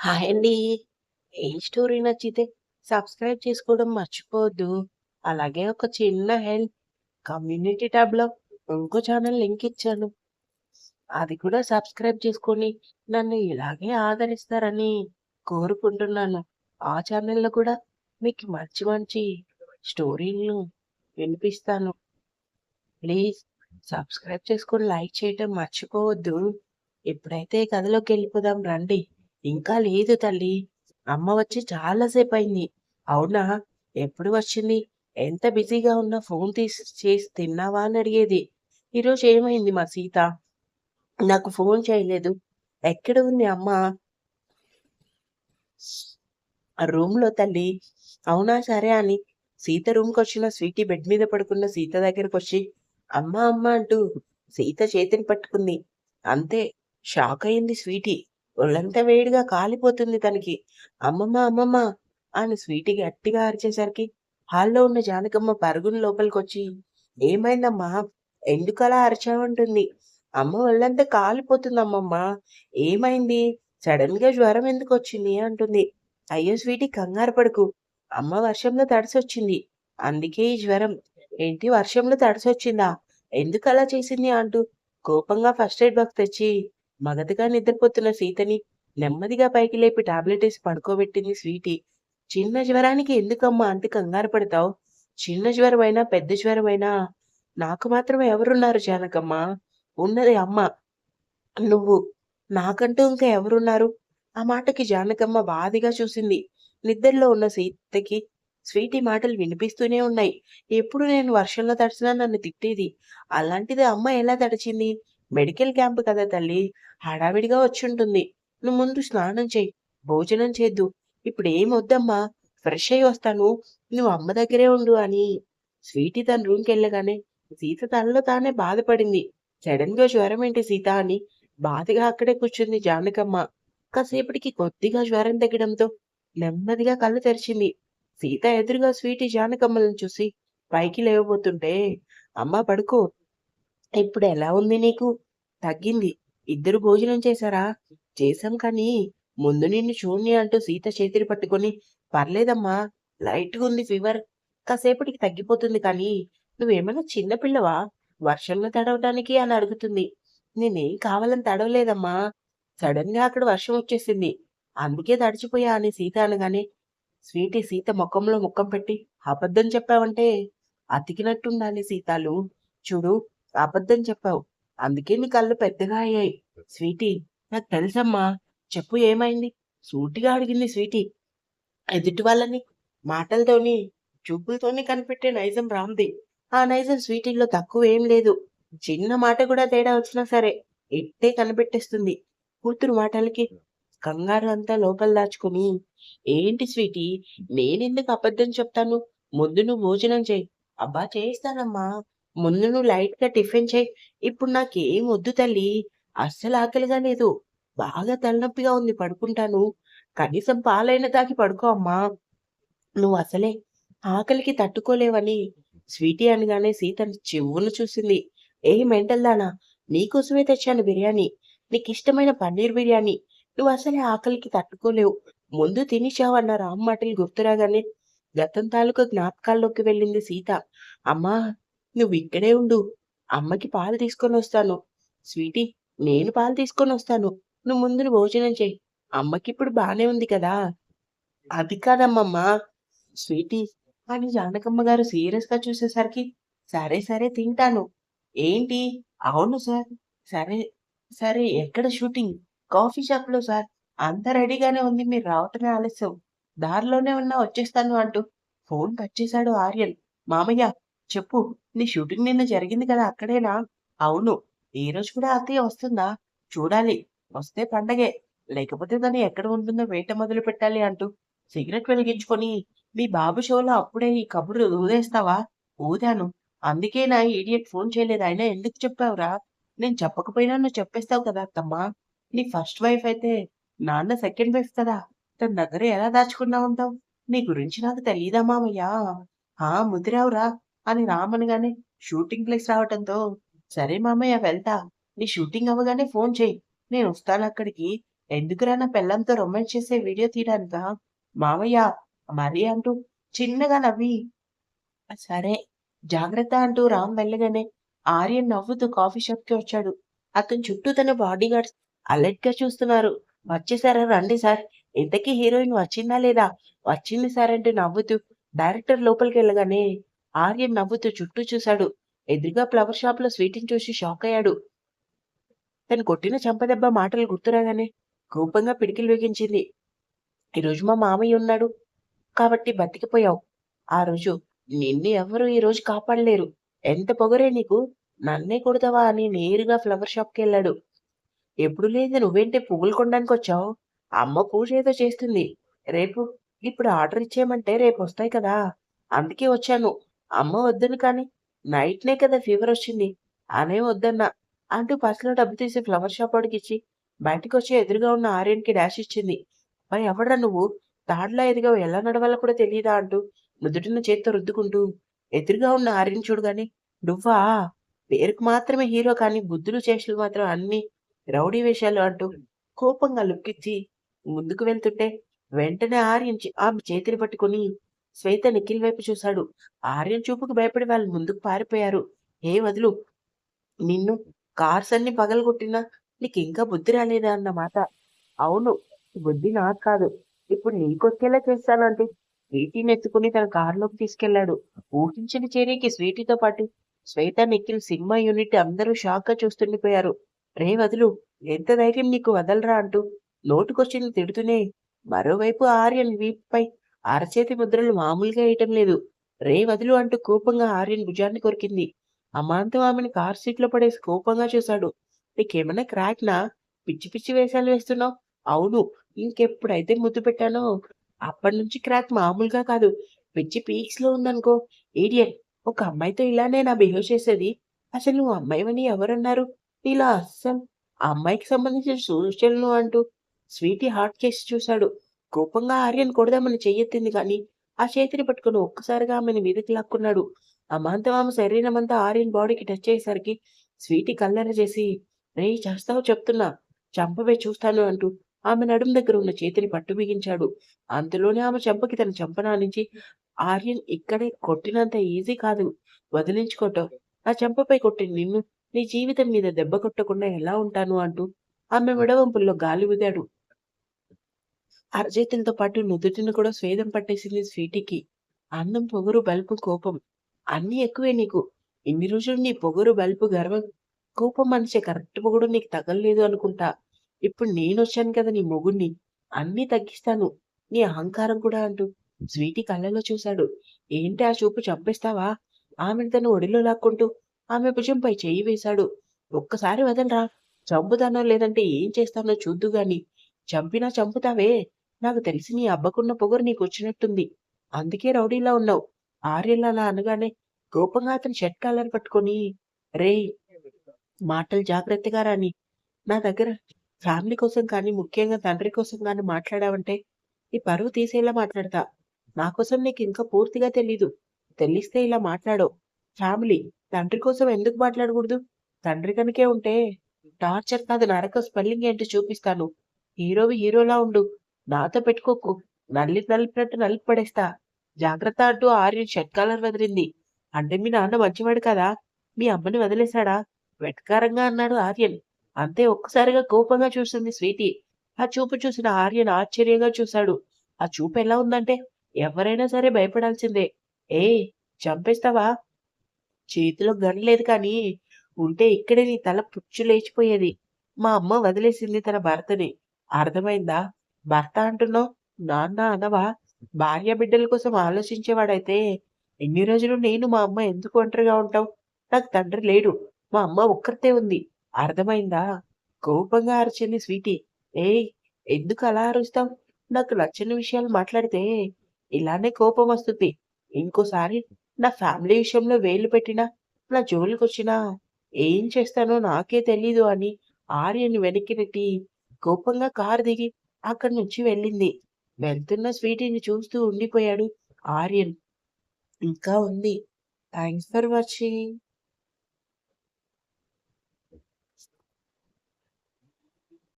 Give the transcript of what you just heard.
Hi అండి. ఏ story నచ్చితే subscribe చేసుకోవడం మర్చిపోవద్దు. అలాగే ఒక చిన్న హెల్ప్ కమ్యూనిటీ ట్యాబ్‌లో ఇంకో ఛానల్ లింక్ ఇచ్చాను. అది కూడా సబ్స్క్రైబ్ చేసుకొని నన్ను ఇలాగే ఆదరిస్తారని కోరుకుంటున్నాను. ఆ ఛానల్‌లో కూడా మీకు మంచి మంచి స్టోరీలను వినిపిస్తాను. ప్లీజ్ సబ్స్క్రైబ్ చేసుకొని లైక్ చేయటం మర్చిపోవద్దు. ఎప్పుడైతే కథలోకి వెళ్ళిపోదాం రండి. ఇంకా లేదు తల్లి. అమ్మ వచ్చి చాలాసేపు అయింది అవునా? ఎప్పుడు వచ్చింది? ఎంత బిజీగా ఉన్నా ఫోన్ తీసి చేసి తిన్నావా అని అడిగేది. ఈరోజు ఏమైంది మా సీత? నాకు ఫోన్ చేయలేదు. ఎక్కడ ఉంది అమ్మ? రూమ్‌లో తల్లి. అవునా సరే అని సీత రూమ్కి వచ్చిన స్వీటీ బెడ్ మీద పడుకున్న సీత దగ్గరకొచ్చి అమ్మ అమ్మ అంటూ సీత చేతిని పట్టుకుంది. అంతే షాక్ అయింది స్వీటీ. ఒళ్ళంతా వేడిగా కాలిపోతుంది తనకి. అమ్మమ్మ అమ్మమ్మ అని స్వీటీ గట్టిగా అరిచేసరికి హాల్‌లో ఉన్న జానకమ్మ పరుగున లోపలికొచ్చి ఏమైందమ్మా? ఎందుకు అలా అరిచావంటుంది. అమ్మ ఒళ్ళంతా కాలిపోతుంది అమ్మమ్మ. ఏమైంది? సడెన్‌గా జ్వరం ఎందుకు వచ్చింది అంటుంది. అయ్యో స్వీటీ కంగారు పడకు. అమ్మ వర్షంలో తడిసొచ్చింది. అందుకే ఈ జ్వరం. ఏంటి వర్షంలో తడిసొచ్చిందా? ఎందుకు అలా చేసింది అంటూ కోపంగా ఫస్ట్ ఎయిడ్ బాక్స్ తెచ్చి మగతగా నిద్రపోతున్న సీతని నెమ్మదిగా పైకి లేపి టాబ్లెట్ వేసి పడుకోబెట్టింది స్వీటీ. చిన్న జ్వరానికి ఎందుకమ్మా అంత కంగారు పడతావు? చిన్న జ్వరమైనా, పెద్ద జ్వరమైనా నాకు మాత్రం ఎవరున్నారు జానకమ్మ? ఉన్నది అమ్మ. నువ్వు. నాకంటూ ఇంకా ఎవరున్నారు? ఆ మాటకి జానకమ్మ బాధగా చూసింది. నిద్రలో ఉన్న సీతకి స్వీటీ మాటలు వినిపిస్తూనే ఉన్నాయి. ఎప్పుడు నేను వర్షంలో తడిచినా నన్ను తిట్టేది. అలాంటిది అమ్మ ఎలా తడిచింది? మెడికల్ క్యాంప్ కదా తల్లి. హడావిడిగా వచ్చుంటుంది. నువ్వు ముందు స్నానం చెయ్యి. భోజనం చేద్దు. వద్దమ్మా ఫ్రెష్ అయ్యి వస్తాను. నువ్వు అమ్మ దగ్గరే ఉండు అని స్వీటీ తన రూమ్కి వెళ్ళగానే సీత తనలో తానే బాధపడింది. సడన్గా జ్వరం ఏంటి సీత అని బాధగా అక్కడే కూర్చుంది జానకమ్మ. కాసేపటికి కొద్దిగా జ్వరం తగ్గడంతో నెమ్మదిగా కళ్ళు తెరిచింది. సీత ఎదురుగా స్వీటీ జానకమ్మలను చూసి పైకి లేవబోతుంటే అమ్మ పడుకో. ఇప్పుడు ఎలా ఉంది నీకు? తగ్గింది. ఇద్దరు భోజనం చేశారా? చేశాం కానీ ముందు నిన్ను చూడని అంటూ సీత చేతిని పట్టుకొని పర్లేదమ్మా. లైట్‌గా ఉంది ఫీవర్. కాసేపటికి తగ్గిపోతుంది కానీ నువ్వేమైనా చిన్నపిల్లవా వర్షంలో తడవడానికి అని అడుగుతుంది. నేనేం కావాలని తడవలేదమ్మా. సడెన్‌గా అక్కడ వర్షం వచ్చేసింది. అందుకే తడిచిపోయా అని సీత అనగానే స్వీటీ సీత ముఖంలో ముఖం పెట్టి అబద్ధం చెప్పావంటే అతికినట్టుండాలి సీతాలు. చూడు అబద్ధం చెప్పావు. అందుకే నీ కళ్ళు పెద్దగా అయ్యాయి. స్వీటీ నాకు తెలుసమ్మా. చెప్పు ఏమైంది? సూటిగా అడిగింది స్వీటీ. ఎదుటి వాళ్ళని మాటలతోని, చూపులతోని కనిపెట్టే నైజం రామ్‌ది. ఆ నైజం స్వీటీలో తక్కువేం లేదు. చిన్న మాట కూడా తేడా వచ్చినా సరే ఎట్టే కనిపెట్టేస్తుంది. కూతురు మాటలకి కంగారు అంతా లోపల దాచుకుని ఏంటి స్వీటీ నేనెందుకు అబద్ధం చెప్తాను? ముందు నువ్వు భోజనం చెయ్యి. అబ్బా చేయిస్తానమ్మా. ముందు నువ్వు లైట్‌గా టిఫిన్ చేయి ఇప్పుడు నాకేం వద్దు తల్లి. అస్సలు ఆకలిగా లేదు. బాగా తలనొప్పిగా ఉంది పడుకుంటాను. కనీసం పాలైనా దాకి పడుకో అమ్మా. నువ్వు అసలే ఆకలికి తట్టుకోలేవని స్వీటీ అనగానే సీత చెవును చూసింది. ఏ మెంటల్ దానా! నీకోసమే తెచ్చాను బిర్యానీ. నీకు ఇష్టమైన పన్నీర్ బిర్యానీ. నువ్వు అసలే ఆకలికి తట్టుకోలేవు. ముందు తినిచావన్న రామ్ మాటలు గుర్తురాగానే గతం తాలూకా జ్ఞాపకాల్లోకి వెళ్ళింది సీత. అమ్మా నువ్వు ఇక్కడే ఉండు. అమ్మకి పాలు తీసుకొని వస్తాను స్వీటీ నేను పాలు తీసుకొని వస్తాను నువ్వు ముందు భోజనం చెయ్యి. అమ్మకిప్పుడు బానే ఉంది కదా! అది కాదమ్మమ్మా. స్వీటీ అని జానకమ్మ గారు సీరియస్‌గా చూసేసరికి సరే సరే తింటాను. ఏంటి? అవును సార్. సరే సరే ఎక్కడ షూటింగ్? కాఫీ షాప్‌లో సార్. అంతా రెడీగానే ఉంది. మీరు రావటమే ఆలస్యం. దారిలోనే ఉన్నా వచ్చేస్తాను అంటూ ఫోన్ కట్ చేశాడు ఆర్యన్. మామయ్య చెప్పు. నీ షూటింగ్ నిన్న జరిగింది కదా అక్కడేనా? అవును. ఈ రోజు కూడా అత్తయ్య వస్తుందా? చూడాలి. వస్తే పండగే. లేకపోతే తను ఎక్కడ ఉంటుందో వేట మొదలు పెట్టాలి అంటూ సిగరెట్ వెలిగించుకొని మీ బాబు షోలో అప్పుడే ఈ కబురు ఊదేస్తావా? ఊదాను. అందుకేనా నా ఇడియట్ ఫోన్ చేయలేదు. అయినా ఎందుకు చెప్పావురా? నేను చెప్పకపోయినా నువ్వు చెప్పేస్తావు కదా అత్తమ్మా. నీ ఫస్ట్ వైఫ్ అయితే నాన్న సెకండ్ వైఫ్ కదా! తన దగ్గర ఎలా దాచుకున్నావుంటావు? నీ గురించి నాకు తెలీదా మామయ్యా ఆ! ముదిరావురా అని రామ్ అనగానే షూటింగ్ ప్లేస్ రావటంతో సరే మామయ్య వెళ్తా. నీ షూటింగ్ అవ్వగానే ఫోన్ చెయ్యి. నేనొస్తానక్కడికి. ఎందుకురా నా పెళ్ళంతో రొమాన్స్ చేసే వీడియో తీయడానికా? మావయ్య మరీ అంటూ చిన్నగా నవ్వి. సరే. జాగ్రత్త అంటూ రామ్ వెళ్ళగానే ఆర్యన్ నవ్వుతూ కాఫీ షాప్కి వచ్చాడు. అతని చుట్టూ తన బాడీ గార్డ్స్ అలర్ట్గా చూస్తున్నారు. వచ్చేసారా? రండి సార్. ఇంతకీ హీరోయిన్ వచ్చిందా లేదా? వచ్చింది సార్ అంటూ నవ్వుతూ డైరెక్టర్ లోపలికి వెళ్ళగానే ఆర్యన్ నవ్వుతూ చుట్టూ చూశాడు. ఎదురుగా ఫ్లవర్ షాప్లో స్వీట్ని చూసి షాక్ అయ్యాడు. తను కొట్టిన చెంపదెబ్బ మాటలు గుర్తురాగానే కోపంగా పిడికిలు వేగించింది. ఈరోజు మా మామయ్య ఉన్నాడు. కాబట్టి బతికిపోయావు. ఆ రోజు నిన్ను ఎవరు ఈరోజు కాపాడలేరు. ఎంత పొగరే నీకు. నన్నే కొడతావా అని నేరుగా ఫ్లవర్ షాప్కి వెళ్ళాడు. ఎప్పుడు లేదు నువ్వేంటి పువ్వులు కొనడానికి వచ్చావు? అమ్మ పూజ ఏదో చేస్తుంది. రేపు ఇప్పుడు ఆర్డర్ ఇచ్చేయమంటే రేపు వస్తాయి కదా. అందుకే వచ్చాను. అమ్మ వద్దును కానీ నైట్నే కదా ఫీవర్ వచ్చింది. అనే వద్దన్నా. అంటూ పర్సులో డబ్బు తీసి ఫ్లవర్ షాప్ వాడికిచ్చి బయటకు వచ్చి ఎదురుగా ఉన్న ఆర్యన్కి డాష్ ఇచ్చింది. పై ఎవడ్రా నువ్వు? తాడులా ఎదుగా ఎలా నడవాలో కూడా తెలియదా అంటూ నుదుటిన చేత్తో రుద్దుకుంటూ ఎదురుగా ఉన్న ఆర్యన్ చూడగానే నువ్వా? పేరుకు మాత్రమే హీరో కానీ బుద్ధులు చేష్టలు మాత్రం అన్ని రౌడీ వేషాలు అంటూ కోపంగా లుక్కిచ్చి ముందుకు వెళ్తుంటే వెంటనే ఆర్యన్ ఆమె చేతిని పట్టుకుని శ్వేత నిఖిల్ వైపు చూశాడు. ఆర్యన్ చూపుకు భయపడి వాళ్ళు ముందుకు పారిపోయారు. ఏ వదులు నిన్ను కార్స్ అన్ని పగలగొట్టినా నీకు ఇంకా బుద్ధి రాలేదా? అన్నమాట అవును బుద్ధి నాకు కాదు. ఇప్పుడు నీకొచ్చేలా చేస్తానంటే స్వీటీని ఎత్తుకుని తన కారులోకి తీసుకెళ్ళాడు ఊహించిన చేరికి స్వీటీతో పాటు శ్వేత నిఖిల్ సినిమా యూనిట్ అందరూ షాక్గా చూస్తుండిపోయారు. రే వదులు ఎంత ధైర్యం నీకు వదలరా అంటూ నోటుకొచ్చింది తిడుతూనే మరోవైపు ఆర్యన్ వీపుపై అరచేతి ముద్రలు మామూలుగా వేయటం లేదు. రే వదులు అంటూ కోపంగా ఆర్యన్ భుజాన్ని కొరికింది. అమాంతం ఆమెను కార్ సీట్లో పడేసి కోపంగా చూశాడు. నీకేమైనా క్రాక్ నా? పిచ్చి పిచ్చి వేషాలు వేస్తున్నావు? అవును. ఇంకెప్పుడైతే ముద్దు పెట్టానో అప్పటి నుంచి క్రాక్ మామూలుగా కాదు. పిచ్చి పీక్స్లో ఉందనుకో. ఈడియట్ ఒక అమ్మాయితో ఇలానే నా బిహేవ్ చేసేది. అసలు నువ్వు అమ్మాయివని ఎవరన్నారు? ఇలా అస్సలు. ఆ అమ్మాయికి సంబంధించిన సూచనలు అంటూ స్వీటీ హార్ట్ కేసు చూశాడు. కోపంగా ఆర్యన్ కొడదామని చెయ్యెత్తింది కానీ ఆ చేతిని పట్టుకుని ఒక్కసారిగా ఆమెను మీదకి లాక్కున్నాడు. అమాంతం ఆమె శరీరం అంతా ఆర్యన్ బాడీకి టచ్ అయ్యేసరికి స్వీటీ కల్లెర చేసి రే చేస్తావు చెప్తున్నా. చంపవే చూస్తాను అంటూ ఆమె నడుం దగ్గర ఉన్న చేతిని పట్టు బిగించాడు. అంతలోనే ఆమె చెంపకి తన చెంపనానించి ఆర్యన్ ఇక్కడే కొట్టినంత ఈజీ కాదు. వదిలించుకోవటం నా చెంపపై కొట్టిన నిన్ను నీ జీవితం మీద దెబ్బ కొట్టకుండా ఎలా ఉంటాను అంటూ ఆమె విడవంపుల్లో గాలి ఊదాడు. అరచేతులతో పాటు నుదుటిని కూడా స్వేదం పట్టేసింది స్వీటీకి. అందం పొగరు బల్పు కోపం. అన్నీ ఎక్కువే నీకు. ఇన్ని రోజులు నీ పొగరు బల్పు గర్వం కోపం మనిషి కరెక్ట్ పొగడు నీకు తగలలేదు అనుకుంటా. ఇప్పుడు నేను వచ్చాను కదా నీ మొగుణ్ణి. అన్నీ తగ్గిస్తాను. నీ అహంకారం కూడా అంటూ. స్వీటీ కళ్ళలో చూశాడు. ఏంటి ఆ చూపు చంపేస్తావా? ఆమెను తను ఒడిలో లాక్కుంటూ ఆమె భుజంపై చేయి వేశాడు. ఒక్కసారి వదలరా. చంపుతానో లేదంటే ఏం చేస్తానో చూద్దు గాని చంపినా చంపుతావే. నాకు తెలిసి నీ అబ్బకున్న పొగరు నీకు వచ్చినట్టుంది అందుకే రౌడీలా ఉన్నావు. ఆర్యన్ అలా అనగానే కోపంగా అతని షర్ట్ కాలర్ పట్టుకొని రేయ్ మాటలు జాగ్రత్తగా రాని. నా దగ్గర ఫ్యామిలీ కోసం కానీ ముఖ్యంగా తండ్రి కోసం కానీ మాట్లాడావంటే ఈ పరువు తీసేలా మాట్లాడతా. నా కోసం నీకు ఇంకా పూర్తిగా తెలీదు. తెలిస్తే ఇలా మాట్లాడవు ఫ్యామిలీ తండ్రి కోసం ఎందుకు మాట్లాడకూడదు? తండ్రి కనుకే ఉంటే టార్చర్ కాదు నరక స్పెల్లింగ్ ఏంటి చూపిస్తాను. హీరోవి హీరోలా ఉండు. నాతో పెట్టుకోకు. నల్లి నలిపినట్టు నలిపి పడేస్తా జాగ్రత్త అంటూ ఆర్యన్ షట్కాలర్ వదిలింది. అంటే మీ నాన్న మంచివాడు కదా? మీ అమ్మని వదిలేశాడా? వెటకారంగా అన్నాడు ఆర్యన్. అంతే ఒక్కసారిగా కోపంగా చూసింది స్వీటీ. ఆ చూపు చూసిన ఆర్యన్ ఆశ్చర్యంగా చూశాడు. ఆ చూపు ఎలా ఉందంటే ఎవరైనా సరే భయపడాల్సిందే. ఏ చంపేస్తావా? చేతిలో గన్ లేదు కానీ ఉంటే ఇక్కడే నీ తల పుచ్చు లేచిపోయేది మా అమ్మ వదిలేసింది తన భర్తని. అర్థమైందా? భర్త అంటున్నావు నాన్న అనవా? భార్య బిడ్డల కోసం ఆలోచించేవాడైతే ఎన్ని రోజులు నేను మా అమ్మ ఎందుకు ఒంటరిగా ఉంటావు? నాకు తండ్రి లేడు. మా అమ్మ ఒక్కరితే ఉంది. అర్థమైందా? కోపంగా అరిచింది స్వీటీ. ఏయ్ ఎందుకు అలా అరుస్తావు? నాకు నచ్చని విషయాలు మాట్లాడితే ఇలానే కోపం వస్తుంది. ఇంకోసారి నా ఫ్యామిలీ విషయంలో వేలు పెట్టినా నా జోలికి వచ్చినా ఏం చేస్తానో నాకే తెలీదు అని ఆర్యని వెనక్కి నెట్టి కోపంగా కారు దిగి అక్కడి నుంచి వెళ్ళింది. వెళ్తున్న స్వీటీని చూస్తూ ఉండిపోయాడు ఆర్యన్. ఇంకా ఉంది. Thanks for watching.